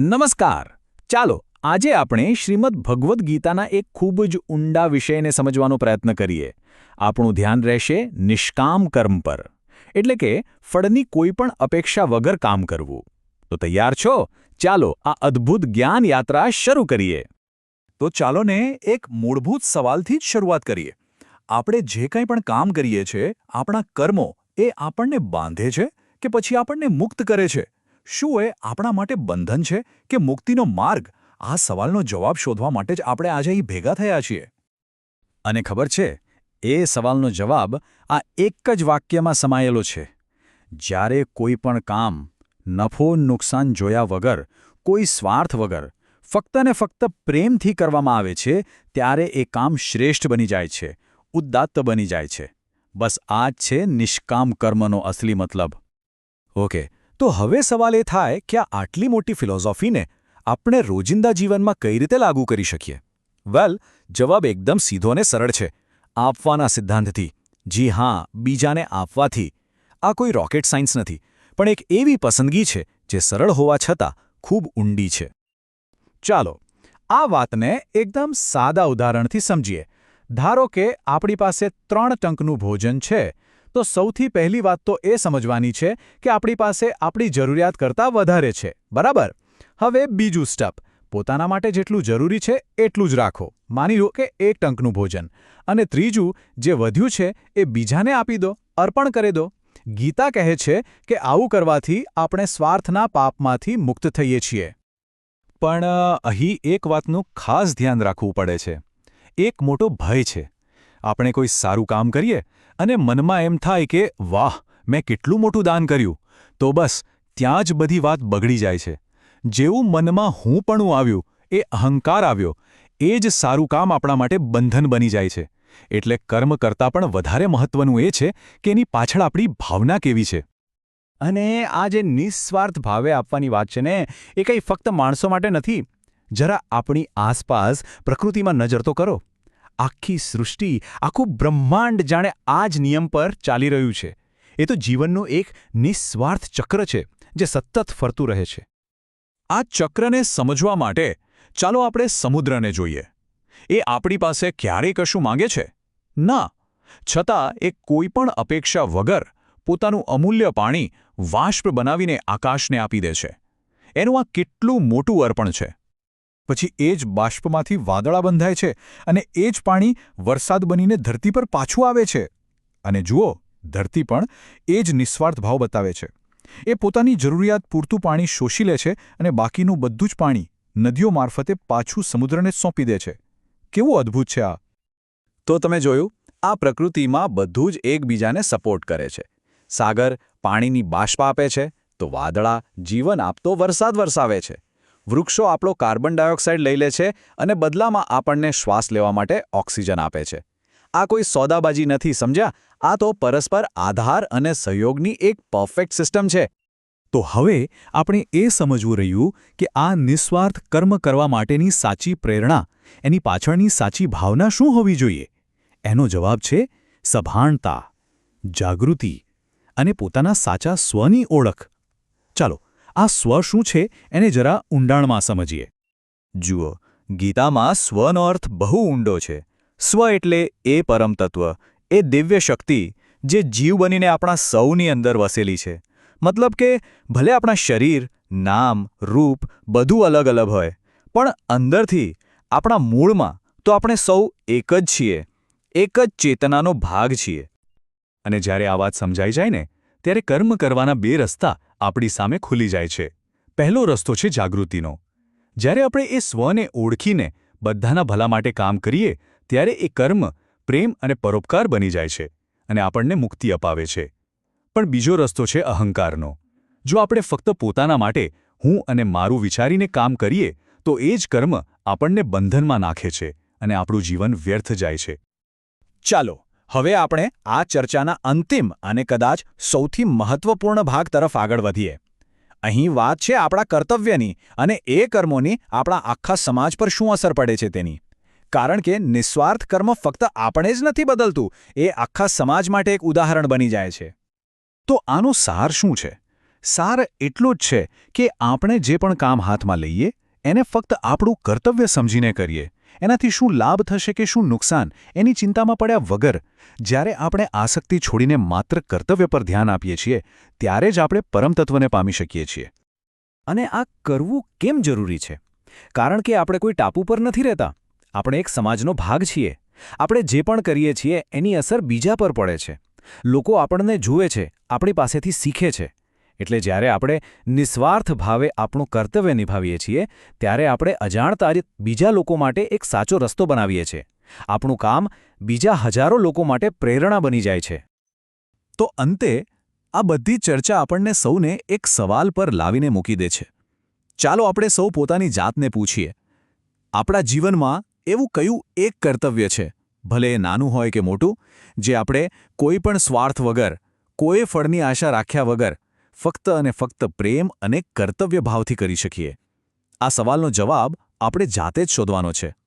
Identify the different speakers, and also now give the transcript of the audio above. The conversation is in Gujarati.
Speaker 1: નમસ્કાર. ચાલો, આજે આપણે શ્રીમદ ભગવદ્ ગીતાના એક ખૂબ જ ઊંડા વિષયને સમજવાનો પ્રયત્ન કરીએ. આપણું ધ્યાન રહેશે નિષ્કામ કર્મ પર. એટલે કે ફળની કોઈપણ અપેક્ષા વગર કામ કરવું. તો તૈયાર છો? ચાલો, આ અદ્ભુત જ્ઞાન યાત્રા શરૂ કરીએ.
Speaker 2: તો ચાલો ને એક મૂળભૂત સવાલથી જ શરૂઆત કરીએ. આપણે જે કંઈ પણ કામ કરીએ છીએ આપણા કર્મો એ આપણને બાંધે છે કે પછી આપણને મુક્ત કરે છે? શું એ આપણા માટે બંધન છે કે મુક્તિનો માર્ગ? આ સવાલનો જવાબ શોધવા માટે જ આપણે આજે અહીં ભેગા થયા છીએ.
Speaker 1: અને ખબર છે, એ સવાલનો જવાબ આ એક જ વાક્યમાં સમાયેલો છે. જ્યારે કોઈ પણ કામ, નફો, નુકસાન જોયા વગર, કોઈ સ્વાર્થ વગર, ફક્ત ને ફક્ત પ્રેમથી કરવામાં આવે છે, ત્યારે એ કામ શ્રેષ્ઠ બની જાય છે, ઉદ્દાત્ત બની જાય છે. બસ આ જ છે નિષ્કામ કર્મનો અસલી મતલબ. ઓકે તો હવે સવાલ એ થાય કે આ આટલી મોટી ફિલોસોફીને આપણે રોજિંદા જીવનમાં કઈ રીતે લાગુ કરી શકીએ? વેલ, જવાબ એકદમ સીધો અને સરળ છે. આપવાના સિદ્ધાંતથી. જી હા, બીજાને આપવાથી. આ કોઈ રોકેટ સાયન્સ નથી, પણ એક એવી પસંદગી છે જે સરળ હોવા છતાં ખૂબ ઊંડી છે. ચાલો, આ વાતને એકદમ સાદા ઉદાહરણથી સમજીએ. ધારો કે આપણી પાસે ત્રણ ટંકનું ભોજન છે તો સૌથી પહેલી વાત તો એ સમજવાની છે કે આપણી પાસે આપણી જરૂરિયાત કરતાં વધારે છે, બરાબર? હવે બીજું સ્ટેપ પોતાના માટે જેટલું જરૂરી છે, એટલું જ રાખો. માની લો કે એક ટંકનું ભોજન. અને ત્રીજું, જે વધ્યું છે, એ બીજાને આપી દો, અર્પણ કરી દો. ગીતા કહે છે કે આવું કરવાથી આપણે સ્વાર્થના પાપમાંથી મુક્ત થઈએ છીએ. પણ અહીં એક વાતનું ખાસ ધ્યાન રાખવું પડે છે. એક મોટો ભય છે. આપણે કોઈ સારું કામ કરીએ અને મનમાં એમ થાય કે, વાહ, મેં કેટલું મોટું દાન કર્યું. તો બસ, ત્યાં જ બધી વાત બગડી જાય છે. જેવું મનમાં હું પણું આવ્યું, એ અહંકાર આવ્યો, એ જ સારું કામ આપણા માટે બંધન બની જાય છે. એટલે કર્મ કરતાં પણ વધારે મહત્વનું એ છે કે એની પાછળ આપણી ભાવના કેવી છે. અને આ જે નિસ્વાર્થ ભાવે આપવાની વાત છે ને, એ કંઈ ફક્ત માણસો માટે નથી. જરા આપણી આસપાસ પ્રકૃતિમાં નજર તો કરો. આખી સૃષ્ટિ આખું બ્રહ્માંડ જાણે આ જ નિયમ પર ચાલી રહ્યું છે. એ તો જીવનનું એક નિસ્વાર્થ ચક્ર છે, જે સતત ફરતું રહે છે. આ ચક્રને સમજવા માટે ચાલો આપણે સમુદ્રને જોઈએ. એ આપણી પાસે ક્યારેય કશું માંગે છે? ના. છતાં એ કોઈ પણ અપેક્ષા વગર પોતાનું અમૂલ્ય પાણી વાષ્પ બનાવીને આકાશને આપી દે છે. એનું આ કેટલું મોટું અર્પણ છે. પછી એ જ બાષ્પમાંથી વાદળા બંધાય છે અને એ જ પાણી વરસાદ બનીને ધરતી પર પાછું આવે છે. અને જુઓ, ધરતી પણ એ જ નિસ્વાર્થ ભાવ બતાવે છે. એ પોતાની જરૂરિયાત પૂરતું પાણી શોષી લે છે અને બાકીનું બધું જ પાણી નદીઓ મારફતે પાછું સમુદ્રને સોંપી દે છે. કેવું અદ્ભુત છે આ! તો તમે જોયું, આ પ્રકૃતિમાં બધું જ એકબીજાને સપોર્ટ કરે છે. સાગર પાણીની બાષ્પ આપે છે, તો વાદળા જીવન આપતો વરસાદ વરસાવે છે. વૃક્ષો આપણો કાર્બન ડાયોક્સાઇડ લઈ લે છે અને બદલામાં આપણને શ્વાસ લેવા માટે ઓક્સિજન આપે છે. આ કોઈ સોદાબાજી નથી, સમજ્યા? આ તો પરસ્પર આધાર અને સહયોગની એક પરફેક્ટ સિસ્ટમ છે. તો હવે આપણે એ સમજવું રહ્યું કે આ નિસ્વાર્થ કર્મ કરવા માટેની સાચી પ્રેરણા, એની પાછળની સાચી ભાવના શું હોવી જોઈએ? એનો જવાબ છે સભાણતા જાગૃતિ અને પોતાના સાચા સ્વની ઓળખ. ચાલો આ સ્વ શું છે એને જરા ઊંડાણમાં સમજીએ. જુઓ, ગીતામાં સ્વનો અર્થ બહુ ઊંડો છે. સ્વ એટલે એ પરમતત્વ એ દિવ્ય શક્તિ, જે જીવ બનીને આપણા સૌની અંદર વસેલી છે. મતલબ કે, ભલે આપણા શરીર, નામ, રૂપ બધું અલગ અલગ હોય, પણ અંદરથી, આપણા મૂળમાં તો આપણે સૌ એક જ છીએ, એક જ ચેતનાનો ભાગ છીએ. અને જ્યારે આ વાત સમજાઈ જાય ને, ત્યારે કર્મ કરવાના બે રસ્તા આપણી સામે ખુલી જાય છે. પહેલો રસ્તો છે જાગૃતિનો. જ્યારે આપણે એ સ્વને ઓળખીને બધાના ભલા માટે કામ કરીએ, ત્યારે એ કર્મ, પ્રેમ અને પરોપકાર બની જાય છે અને આપણને મુક્તિ અપાવે છે. પણ બીજો રસ્તો છે અહંકારનો. જો આપણે ફક્ત પોતાના માટે હું અને મારું વિચારીને કામ કરીએ, તો એ જ કર્મ આપણને બંધનમાં નાખે છે અને આપણું જીવન વ્યર્થ જાય છે. ચાલો હવે આપણે આ ચર્ચાના અંતિમ અને કદાચ સૌથી મહત્વપૂર્ણ ભાગ તરફ આગળ વધીએ. અહીં વાત છે આપણા કર્તવ્યની અને એ કર્મોની આપણા આખા સમાજ પર શું અસર પડે છે તેની. કારણ કે નિસ્વાર્થ કર્મ ફક્ત આપણે જ નથી બદલતું, એ આખા સમાજ માટે એક ઉદાહરણ બની જાય છે. તો આનો સાર શું છે? સાર એટલો જ છે કે આપણે જે પણ કામ હાથમાં લઈએ, એને ફક્ત આપણું કર્તવ્ય સમજીને કરીએ. એનાથી શું લાભ થશે કે શું નુકસાન, એની ચિંતામાં પડ્યા વગર, જ્યારે આપણે આસક્તિ છોડીને માત્ર કર્તવ્ય પર ધ્યાન આપીએ છીએ, ત્યારે જ આપણે પરમતત્વને પામી શકીએ છીએ.
Speaker 3: અને આ કરવું કેમ જરૂરી છે? કારણ કે આપણે કોઈ ટાપુ પર નથી રહેતા. આપણે એક સમાજનો ભાગ છીએ. આપણે જે પણ કરીએ છીએ, એની અસર બીજા પર પડે છે. લોકો આપણને જુએ છે, આપણી પાસેથી શીખે છે. એટલે જ્યારે આપણે નિસ્વાર્થ ભાવે આપણું કર્તવ્ય નિભાવીએ છીએ, ત્યારે આપણે અજાણતા બીજા લોકો માટે એક સાચો રસ્તો બનાવીએ છીએ. આપણું કામ બીજા હજારો લોકો માટે પ્રેરણા બની જાય છે.
Speaker 2: તો અંતે, આ બધી ચર્ચા આપણને સૌને એક સવાલ પર લાવીને મૂકી દે છે. ચાલો આપણે સૌ પોતાની જાતને પૂછીએ. આપણા જીવનમાં એવું કયું એક કર્તવ્ય છે, ભલે એ નાનું હોય કે મોટું, જે આપણે કોઈ પણ સ્વાર્થ વગર, કોઈ ફળની આશા રાખ્યા વગર ફક્ત અને ફક્ત પ્રેમ અને કર્તવ્યભાવથી કરી શકીએ. આ સવાલનો જવાબ આપણે જાતે જ શોધવાનો છે.